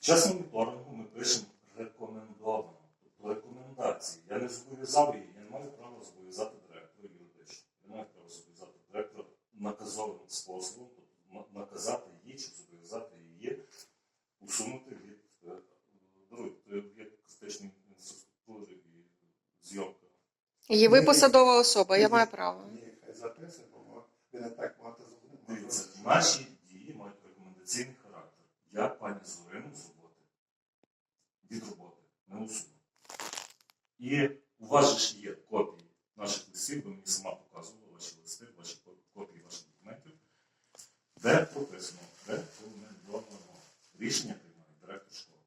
В час моніторингу ми пишемо рекомендовано, тобто рекомендації. Я не зобов'язав її, я не маю права зобов'язати директора юридично. Я не маю права зобов'язати директора наказовим способом, тобто наказати її чи зобов'язати її усунути від е, ну, критичної інфраструктури і зйомки. І ви посадова особа, я маю право. Ні, хай записує, бо ви не так багато Дивіться, наші дії мають рекомендаційний. Я пані Зорину з від роботи не усуну. І у вас же ж є копії наших листів, ви мені сама показували ваші листи, ваші копії ваших документів, де прописано, рекомендовано. Рішення приймає директор школи.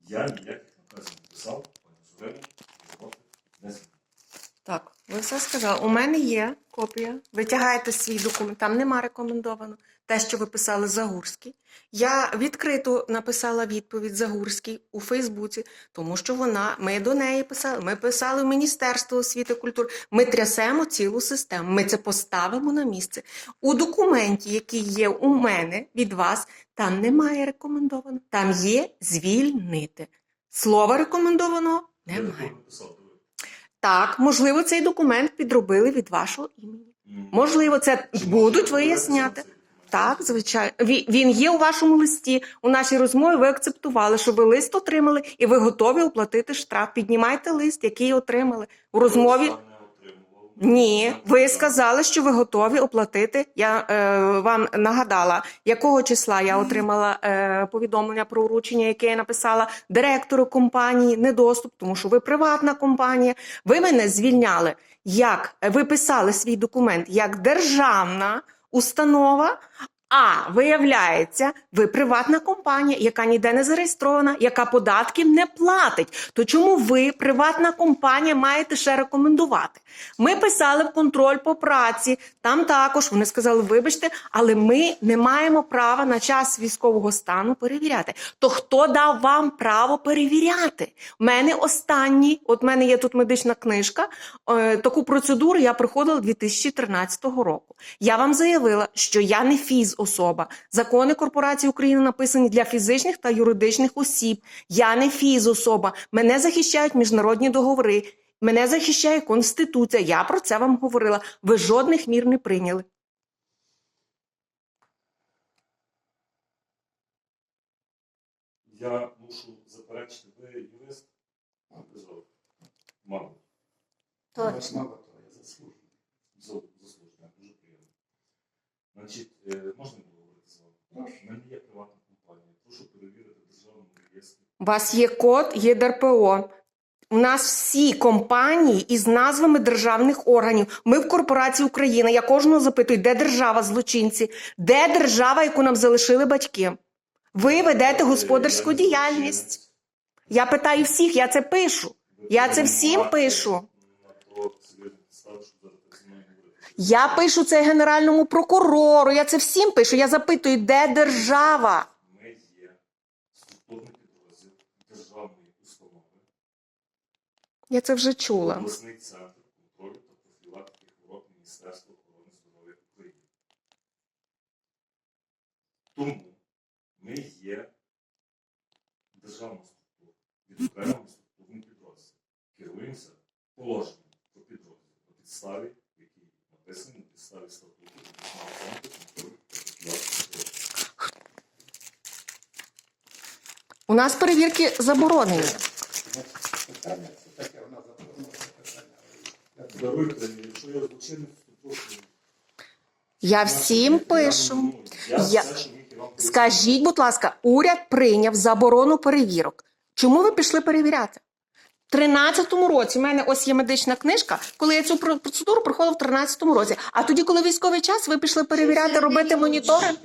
Я ніяких наказів не писав, пані Зорину з роботи не звільнив. Так, ви все сказали. У мене є копія. Витягаєте свій документ, там нема рекомендовано. Те, що ви писали Загурський. Я відкрито написала відповідь Загурській у Фейсбуці, тому що вона, ми до неї писали, ми писали в Міністерство освіти і культури. Ми трясемо цілу систему. Ми це поставимо на місце. У документі, який є у мене від вас, там немає рекомендовано. Там є звільнити. Слова рекомендованого немає. такого не писав, диви. Так, можливо, цей документ підробили від вашого імені. Можливо, це будуть виясняти. Так, звичайно. Ві- Він є у вашому листі. У нашій розмові ви акцептували, що ви лист отримали і ви готові оплатити штраф. Піднімайте лист, який отримали. У розмові. Ні, ви сказали, що ви готові оплатити. Я е, вам нагадала, якого числа я отримала е, повідомлення про вручення, яке я написала директору компанії недоступ, тому що ви приватна компанія. Ви мене звільняли. Як ви писали свій документ як державна установа. А виявляється, ви приватна компанія, яка ніде не зареєстрована, яка податків не платить. То чому ви, приватна компанія, маєте ще рекомендувати? Ми писали в контроль по праці. Там також вони сказали, вибачте, але ми не маємо права на час військового стану перевіряти. То хто дав вам право перевіряти? У мене останній, от мене є тут медична книжка. е, Таку процедуру я проходила 2013 року. Я вам заявила, що я не фіз-особа. Закони корпорації України написані для фізичних та юридичних осіб. Я не фіз-особа. Мене захищають міжнародні договори. Мене захищає Конституція. Я про це вам говорила. Ви жодних мір не прийняли. Я мушу заперечити, ви юрист? Мало. Вас мало того, я заслужений. Зо- Заслужено, дуже приємно. Значить, е, можна було говорити з вами? У мене є приватна компанія. Прошу перевірити державному реєстрі. У вас є код, є ДРПО. У нас всі компанії із назвами державних органів. Ми в корпорації Україна. Я кожного запитую, де держава злочинці, де держава, яку нам залишили батьки. Ви ведете господарську Е, я не діяльність. Я питаю всіх, я це пишу. Я це всім пишу. На то серйозні підстави, щоб зараз так зі мною говорити. Я пишу це генеральному прокурору. Я це всім пишу. Я запитую, де держава? Ми є підрозділ державної установи, Я це вже чула. обласний центр контролю та профілактики хвороб Міністерства охорони здоров'я України. Тому ми є державна структура, відокремлений структурний підрозділ. Керуємося положенням про підрозділ на підставі, У нас перевірки заборонені. Це таке, вона заповнила питання. я якщо я злочинець. Я всім пишу. Я, пояснив. Скажіть, будь ласка, уряд прийняв заборону перевірок. Чому ви пішли перевіряти? В 13-му році в мене ось є медична книжка, коли я цю про- процедуру проходила в 13-му році. А тоді, коли військовий час, ви пішли перевіряти, робити моніторинг.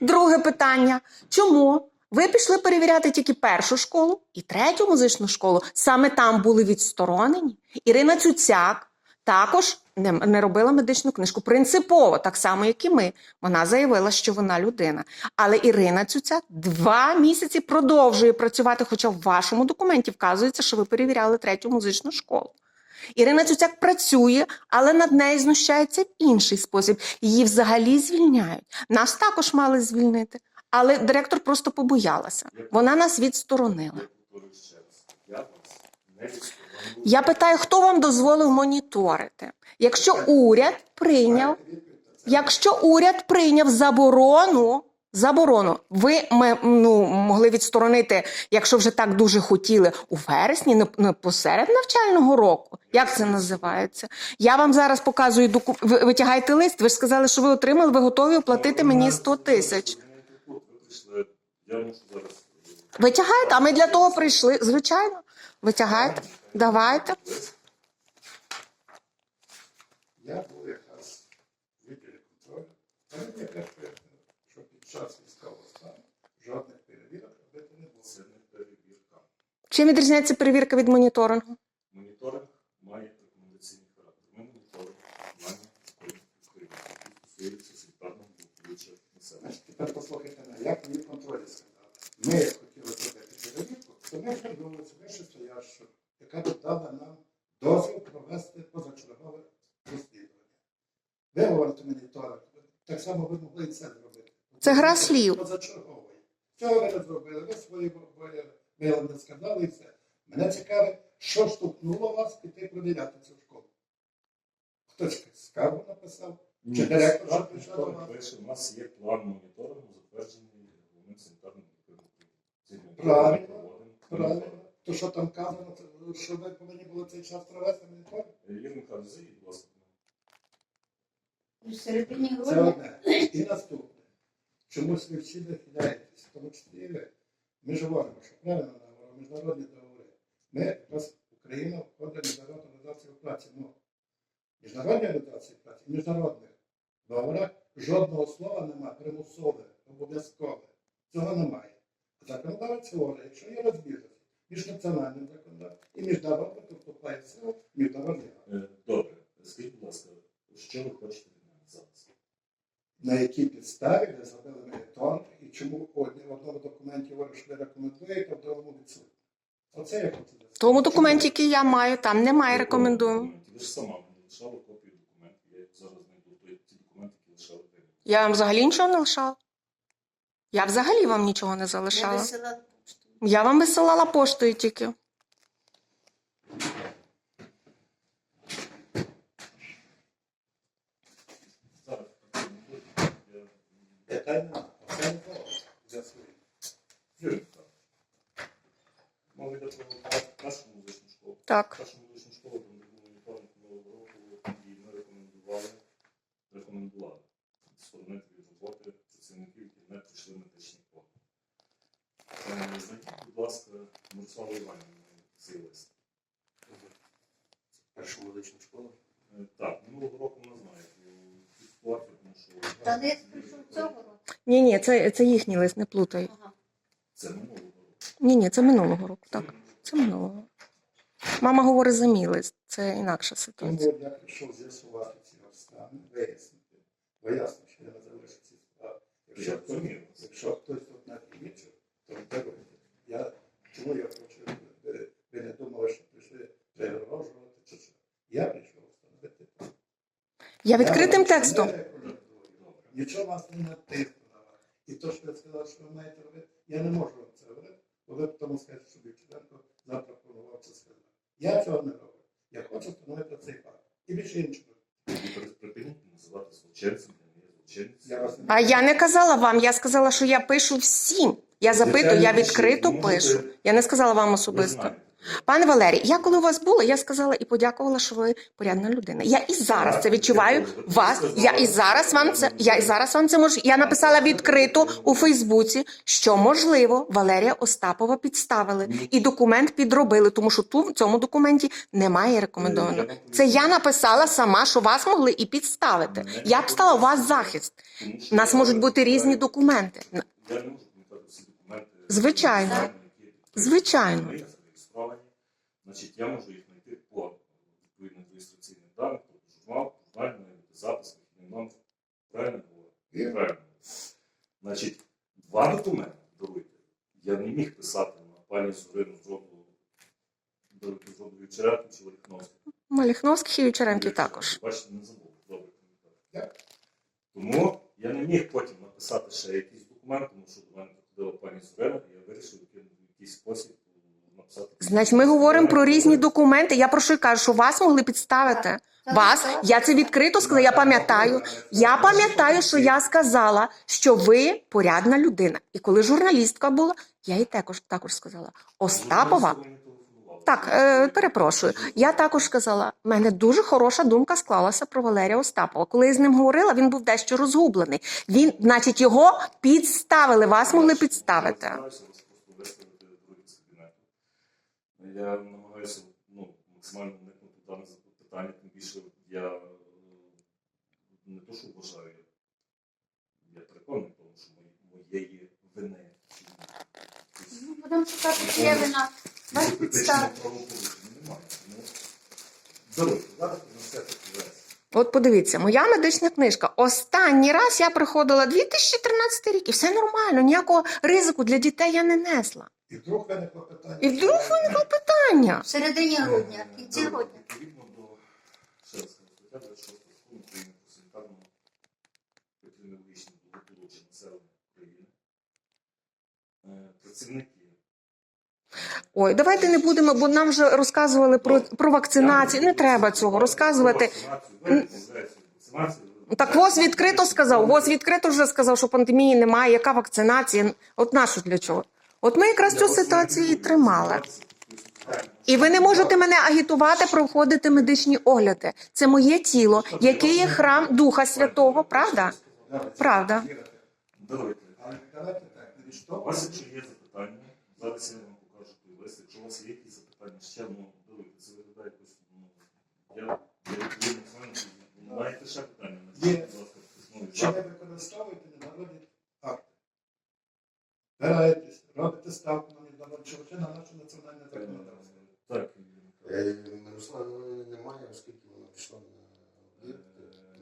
Друге питання: чому ви пішли перевіряти тільки першу школу і третю музичну школу? Саме там були відсторонені. Ірина Цюцяк також не, не робила медичну книжку. Принципово, так само, як і ми. Вона заявила, що вона людина. Але Ірина Цюцяк два місяці продовжує працювати, хоча в вашому документі вказується, що ви перевіряли третю музичну школу. Ірина Цюцяк працює, але над нею знущаються в інший спосіб. Її взагалі звільняють. Нас також мали звільнити. Але директор просто побоялася. Вона нас відсторонила. Я вас не. Я питаю, хто вам дозволив моніторити? Якщо уряд прийняв, якщо уряд прийняв заборону, заборону, ви ме- ну, могли відсторонити, якщо вже так дуже хотіли, у вересні, не, посеред навчального року. Як це називається? Я вам зараз показую доку... ви витягаєте лист. Ви ж сказали, що ви отримали, ви готові оплатити мені 100 тисяч. Ви прийшли, я мушу зараз. е, Витягаєте, а ми для того прийшли. Звичайно, витягайте. Давайте. Я був якраз в відділі контролю. Та мені пояснили, що під час військового стану жодних перевірок робити не було. Це не перевірка. Чим відрізняється перевірка від моніторингу? Моніторинг має рекомендаційний характер. Ми моніторинг законів України, які стосуються санітарного благополуччя населення. Значить, тепер послухайте мене, як мені контролі сказали. Ми хотіли зробити перевірку, то ми звернулися вищестоящу, яка дала нам дозвіл провести позачергове розслідування. Ви говорите моніторинг, так само ви могли і це зробити. Це гра слів. Позачерговий. Цього ви не зробили, ви свої ви- не сказали і все. Мене цікавить, що штовхнуло вас піти провіряти цю школу. Хтось скаргу написав? Чи директор вже прийшов до вас? пише. У нас є план моніторингу, затверджений головним санітарним лікарем. Правильно. Правильно. То, що там казано, це- що ви повинні були цей час провести моніторинг? Юрій Михайлович, зайдіть, будь ласка. Середині Це грудня одне. І наступне. Чомусь ви всі нахиляєтесь, в тому числі і ви. Ми ж говоримо, що правильно говоримо, міжнародні договори. Ми якраз Україна входить в міжнародну організацію праці. Ну, міжнародні організації праці, в міжнародних договорах жодного слова немає примусове, обов'язкове. Цього немає. Законодавець говорить, якщо є розбіжності між національним законодавством і міжнародним, то вступає в міжнародний акт. Е, Добре, скажіть, будь ласка, що ви хочете від мене зараз? на якій підставі ви зробили моніторинг і чому в одні- в одному документі говорить, що ви рекомендуєте, а в другому відсутні. Оце я хочу В тому документі, який я маю, там немає рекомендую. Ви ж сама мені лишали копію документів. Я зараз знайду ті документи, які лишали. Я вам взагалі нічого не лишала. Я взагалі вам нічого не я залишала. Я вам висилала поштою тільки. Так. Ми рекомендували, рекомендували працівників, які не пройшли медичний код. Е, Знайдіть, будь ласка, Мирославу Іванівну цей лист. Першу музичну школу. Е, Так, минулого року вона знає цю тому що Та не прийшов цього року. Ні, ні, це, це їхній лист, не плутай. Ага. це минулого року. Ні, ні, це минулого року. Так, це минулого. Мама говорить за мій лист. Це інакша ситуація. Тому я прийшов з'ясувати ці обставини, вияснити. Бо ясно, що я не залишу ці справи. Якщо хтось, якщо хтось тут накинеться, то Я, чому я хочу, ви, ви не думали, що прийшли перегрожувати чи що? Я прийшов встановити. Я відкритим текстом. не. Нічого вас не натисну. І то, що ви сказали, що ви маєте робити, я не можу вам це робити, бо ви тому скажете, що Вівченко завтра планував це сказати. Я цього не роблю. Я хочу встановити цей факт. І більше іншого. Ви припиніть називати злочинцем. Я А я не казала вам, я сказала, що я пишу всім. Я запитую, я відкрито пишу. Я не сказала вам особисто. Пане Валерій, я коли у вас була, я сказала і подякувала, що ви порядна людина. Я і зараз це відчуваю вас. Я і зараз вам це. Я і зараз вам це можу. Я написала відкрито у Фейсбуці, що можливо Валерія Остапова підставили і документ підробили, тому що тут в цьому документі немає рекомендовано. Це я написала сама, що вас могли і підставити. Я б стала у вас захист. У нас можуть бути різні документи. Я не можу коментувати всі документи. Звичайно. Звичайно. Значить, я можу їх знайти по відповідним реєстраційним даним, тобто журнал, журнальний запис, вихідний номер. Правильно говорю? Правильно. Значить, два документи даруйте. Я не міг писати на пані Зорину з роду з роду Вівчаренко чи Оліхновську. Маліхновських і Вечеренків також. Бачите, не забув. Добре. Дякую. Тому я не міг потім написати ще якийсь документ. документ, тому що до мене приходила пані Зорена, і я вирішив яким- в якийсь спосіб написати. Значить, ми говоримо про різні документи. Я про що й кажу, що вас могли підставити. Вас, я це відкрито сказала. Я пам'ятаю. Я пам'ятаю, що я сказала, що ви порядна людина. І коли журналістка була, я їй також також сказала. Остапова. Так, е, перепрошую. Я також сказала, в мене дуже хороша думка склалася про Валерія Остапова. Коли я з ним говорила, він був дещо розгублений. Він, значить, його підставили. Вас могли підставити. Я стараюся вас просто виставити другі з кабінету. Я намагаюся ну, максимально уникнути даних запитання, тим більше я е, не то, що вважаю, я переконаний, тому, що моєї вини. Ну, Будемо чекати, чи є вина. Вас підстав. правопорушення немає. Давайте, зараз принесете. От подивіться, моя медична книжка. Останній раз я приходила 2013 рік, і все нормально, ніякого ризику для дітей я не несла. І вдруг виникло питання. І вдруг виникло питання. В середині грудня, в кінці грудня. Відповідно до ще стаття 26 України про санітарну епідеміологічну благополуччя населення України. Працівники. Ой, давайте не будемо, бо нам вже розказували про, про вакцинацію. Не треба цього розказувати. Так ВОЗ відкрито сказав. ВОЗ відкрито вже сказав, що пандемії немає. Яка вакцинація? От нашу для чого? От ми якраз цю ситуацію і тримали. І ви не можете мене агітувати проходити медичні огляди. Це моє тіло, яке є храм Духа Святого, правда? Правда. Давайте. Так, У вас, є запитання, зараз я вам покажу той лист. Якщо у вас є якісь запитання, ще ну, давайте, це виглядає якось. Ну, я, я відповідно що ви маєте ще питання. Є. Будь ласка, письмові Чи ви запити. використовуєте міжнародні акти? Збираєтесь, робите ставку на міжнародні, чи на наше національне законодавство? Так. Е, Мирослава немає, оскільки вона пішла на об'єкт.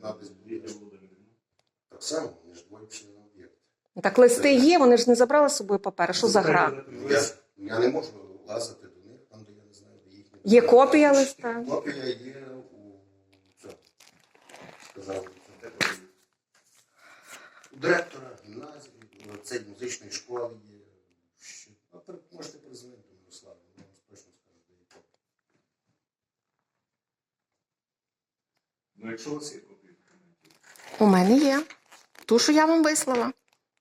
Вона десь Лідія буде. Володимирівна. Так само, вони ж двоє пішли на об'єкт. Так листи є, вони ж не забрали з собою папери. Що за гра? Я, я не можу лазити до них, там, де я не знаю, де їхні. Є копія листа? Копія є у цьому. Сказав, це те, що у директора гімназії, у цей музичної школи є. Що- А per- можете перезвонити до Мирослава, вона вам точно скаже, де є копія. Ну, якщо у вас є копії документів, У мене є. Ту, що я вам вислала.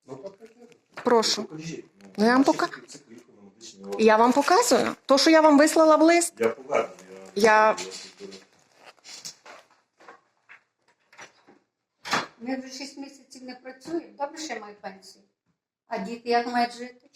Ну, покажіть. Прошу. покажіть. Ну, я вам пока- фахівці Я вам показую. То, що я вам вислала в лист. Я поверну. Я- Ми вже 6 місяців не працюємо. Добре, ще маю пенсію. А діти як мають жити?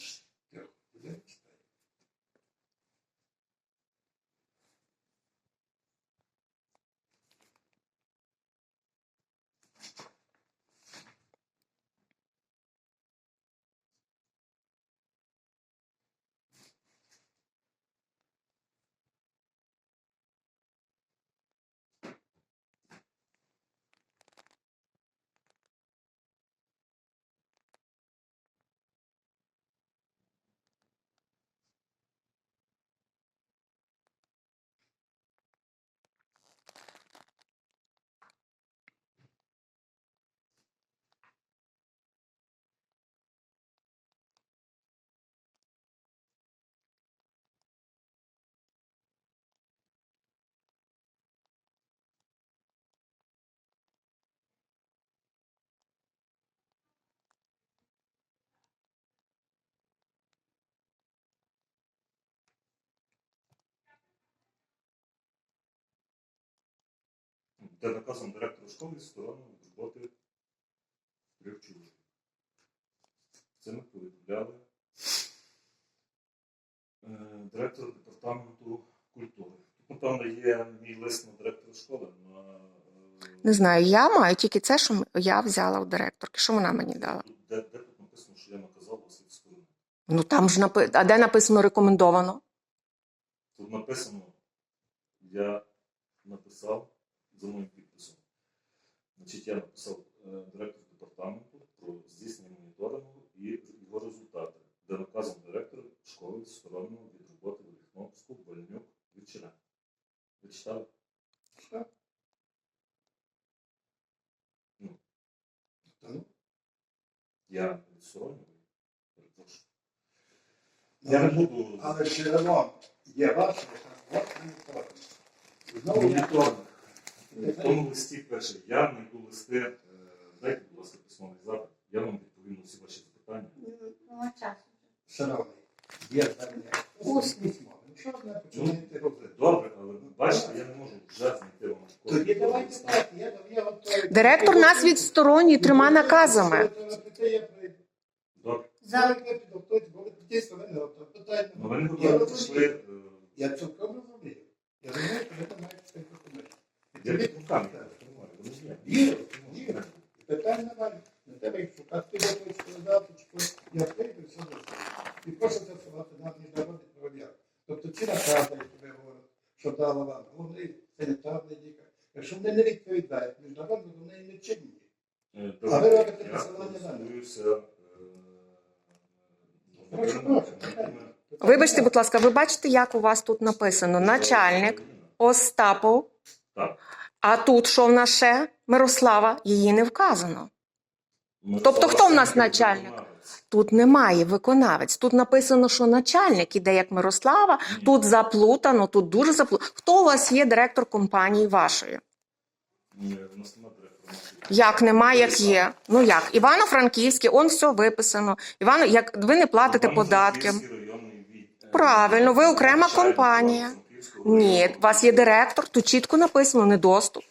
Де наказом директора школи стороною від роботи чоловік. Це ми повідомляли е, директора департаменту культури. Напевно, є мій лист на директора школи. На, е, Не знаю, я маю тільки це, що я взяла у директорки. Що вона мені дала? Де, де тут написано, що я наказав вас відсторонити? Ну там ж напи... А де написано рекомендовано? Тут написано, я написав за моїм підписом. Значить, я написав е, директору департаменту про здійснення моніторингу і його результати, де наказом директора школи відсторонено від роботи Великновську, Вольнюк, Вечера. Ви читали? Що? Ну. Я відсторонений. Я не буду Але джерелом є ваше, як моніторинг. Знову моніторинг. В тому листі пише, я не знайду листи, е, дайте, будь ласка, письмовий запит, я вам відповім на всі ваші запитання. Шановний, є звернення. Усне. Письмо. Ну що ви починаєте робити? Добре, але бачите, я не можу вже знайти вам Тоді давайте так, я, я. Директор нас відсторонює трьома наказами. Я. Добре. Дійсно ви не готові. Ну, ви не готові розумію. пішли. е, Я цілком розумію. Я розумію, що ви там маєте цей документ. І є. Вірю, вірю. Питань немає. Не шукати, ти готовий сказати, що я прийду, все зробити. І прошу з'ясувати на міжнародних правов'ях. Тобто ці накази, які ви говорите, що дала вам головний санітарний лікар, якщо вони не відповідають міжнародно, вони не чинні. А ви робите посилання на них. Вибачте, будь ласка, ви бачите, як у вас тут написано? Начальник Остапов. Так. А тут що в нас ще? Мирослава, її не вказано. Тобто хто в нас начальник? Тут немає виконавець. Тут написано, що начальник іде як Мирослава. Тут заплутано, тут дуже заплутано. Хто у вас є директор компанії вашої? Ні, у нас немає директора. Як немає, як є. Ну як? Івано-Франківське, он все виписано. Івано, як ви не платите податки. Правильно, ви окрема компанія. Ні, у вас є директор, тут чітко написано недоступ.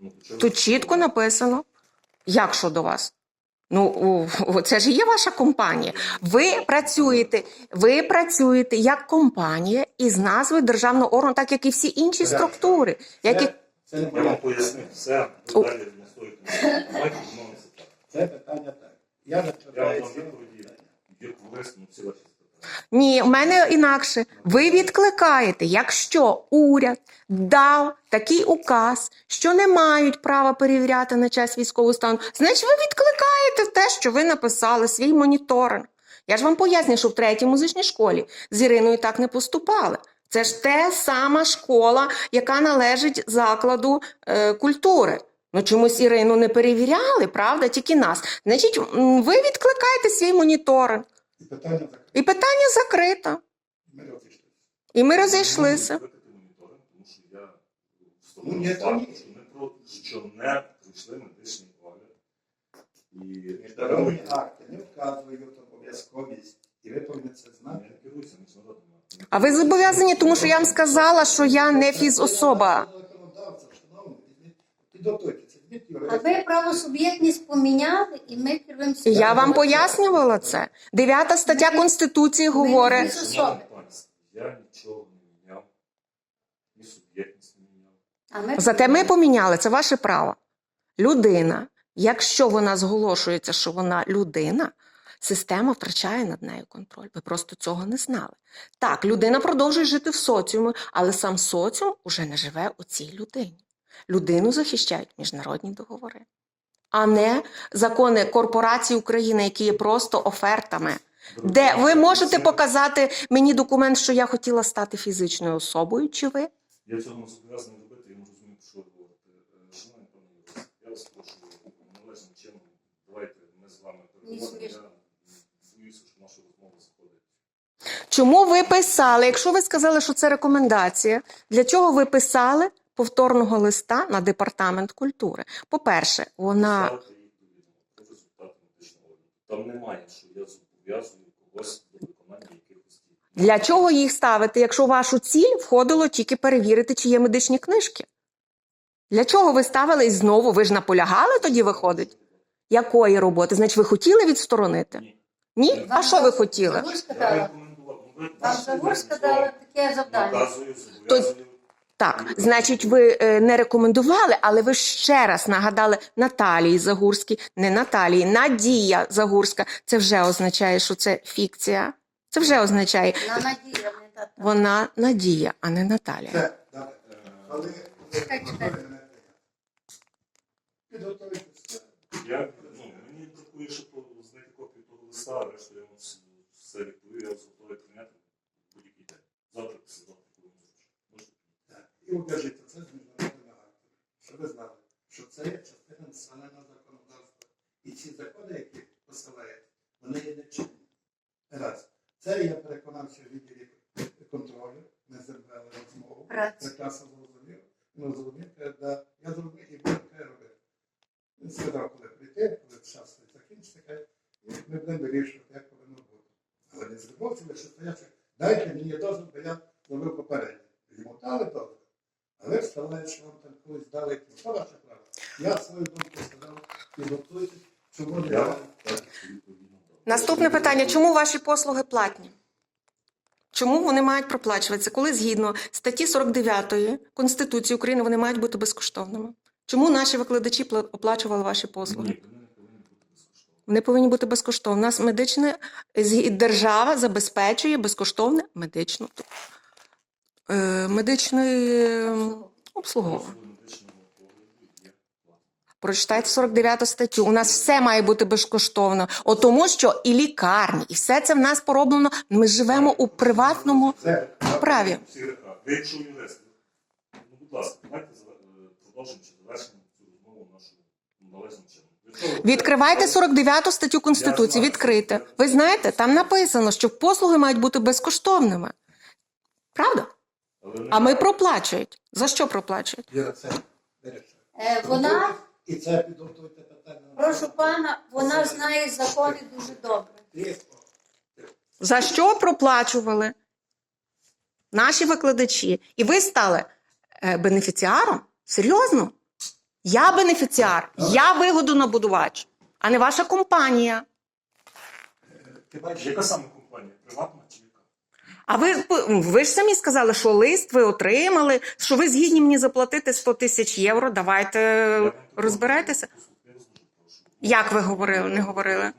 Ну, Тут чітко написано. Як що до вас? Ну, це ж є ваша компанія. Ви працюєте, ви працюєте як компанія із назвою державного органу, так як і всі інші структури. Які... Це, це не Я вам моя. все, О. ви далі не. Давайте відмовимося так. Це питання так. Я не Я вам питання. є корисно всі ваші. Ні, у мене інакше. Ви відкликаєте, якщо уряд дав такий указ, що не мають права перевіряти на час військового стану, значить ви відкликаєте те, що ви написали, свій моніторинг. Я ж вам пояснюю, що в третій музичній школі з Іриною так не поступали. Це ж те сама школа, яка належить закладу е, культури. Ну чомусь Ірину не перевіряли, правда, тільки нас. Значить, ви відкликаєте свій моніторинг. І питання закрите. І питання. Ми розійшлися. І ми розійшлися. Ну, ні, то факт, ні. що не про що не пройшли медичний огляд. І Міжнародні акти не вказують обов'язковість. І ви повинні це знати. не керуюся міжнародними актами. А ви зобов'язані, тому що я вам сказала, що я не фізособа. Законодавця, Підготуйтеся. А ви правосуб'єктність поміняли, і ми керуємося. Я вам пояснювала це. Дев'ята стаття Конституції говорить. Ми- Шановні Я нічого не міняв, ні суб'єктність не міняв. А ми Зате ми поміняли, це ваше право. Людина, якщо вона зголошується, що вона людина, система втрачає над нею контроль. Ви просто цього не знали. Так, людина продовжує жити в соціумі, але сам соціум уже не живе у цій людині. Людину захищають міжнародні договори, а не закони корпорації України, які є просто офертами. Де ви можете показати мені документ, що я хотіла стати фізичною особою, чи ви? Я цього не зобов'язаний робити, я не розумію, що ви говорите. Е, Шановні пане Юрій, я вас прошу належним чином, давайте ми з вами переговоримо. Я боюся, що наша розмова заходить. Чому ви писали, якщо ви сказали, що це рекомендація, для чого ви писали повторного листа на департамент культури? По-перше, вона. Там немає, що я зобов'язую когось до виконання якихось для чого їх ставити, якщо вашу ціль входило тільки перевірити, чи є медичні книжки? Для чого ви ставили і знову? Ви ж наполягали тоді виходить? Якої роботи? Значить, ви хотіли відсторонити? Ні. Ні? А що ви хотіли? Ну, Вам Загорська дала таке завдання. Наказую, зобов'язую. Так, значить, ви е, не рекомендували, але ви ще раз нагадали Наталії Загурській, не Наталії, Надія Загурська. Це вже означає, що це фікція. Це вже означає, На надія не та. та. вона Надія, а не Наталія. Це, так. Але Чекай, чекай. Я, ну, мені бракує, щоб знайти копію того листа, а решту я вам все- все відповів, я вас готовий прийняти будь-який день. Завтра, післязавтра, коли вам зручно. Можете? Так. І об'яжіть це з міжнародними актами. Щоб ви знали, що це є частина національного законодавства. І ці закони, які посилають, вони є нечинні. Раз. Це я переконався в відділі контролю. Ми з розмову. Прекрасно зрозумів. Ну, зрозумів, да, я зрозумів і буду таке робити. Він сказав, коли прийти, коли час закінчиться, і ми будемо вирішувати, як повинно бути. Але він звернувся, що стоячи, дайте мені дозвіл, бо я зробив попередньо. Йому дали дозвіл. Але вставляє, що вам там колись дали, то ваше право. Я свою думку сказав, підготуйте, чому не Я дали. так відповідно дав. Наступне питання: чому ваші послуги платні? Чому вони мають проплачуватися? Коли згідно статті 49 Конституції України вони мають бути безкоштовними? Чому наші викладачі оплачували ваші послуги? Вони повинні бути безкоштовні. У нас медичне держава забезпечує безкоштовне медичну е, медичне е, обслуговування. Послуги медичного огляду є платними. Прочитайте 49 статтю. У нас все має бути безкоштовно. О тому, що і лікарні, і все це в нас пороблено. Ми живемо у приватному. Це Праві. Ви якщо юрист, ну, будь ласка, давайте за- продовжимо чи завершимо цю розмову нашу належним чином. Відкривайте 49 статтю Конституції. Відкрийте. Ви знаєте, там написано, що послуги мають бути безкоштовними. Правда? А ми проплачують. За що проплачують? Е, Вона, І це підготуйте питання. прошу пана, вона знає закони дуже добре. Різко. За що проплачували наші викладачі? І ви стали е, бенефіціаром? Серйозно? Я бенефіціар, я вигодонабудувач, а не ваша компанія. Ти бачиш, Яка саме компанія? Приватна чи? А ви, ви ж самі сказали, що лист ви отримали, що ви згідні мені заплатити 100 тисяч євро. Давайте розбирайтеся. Як ви говорили, не говорили?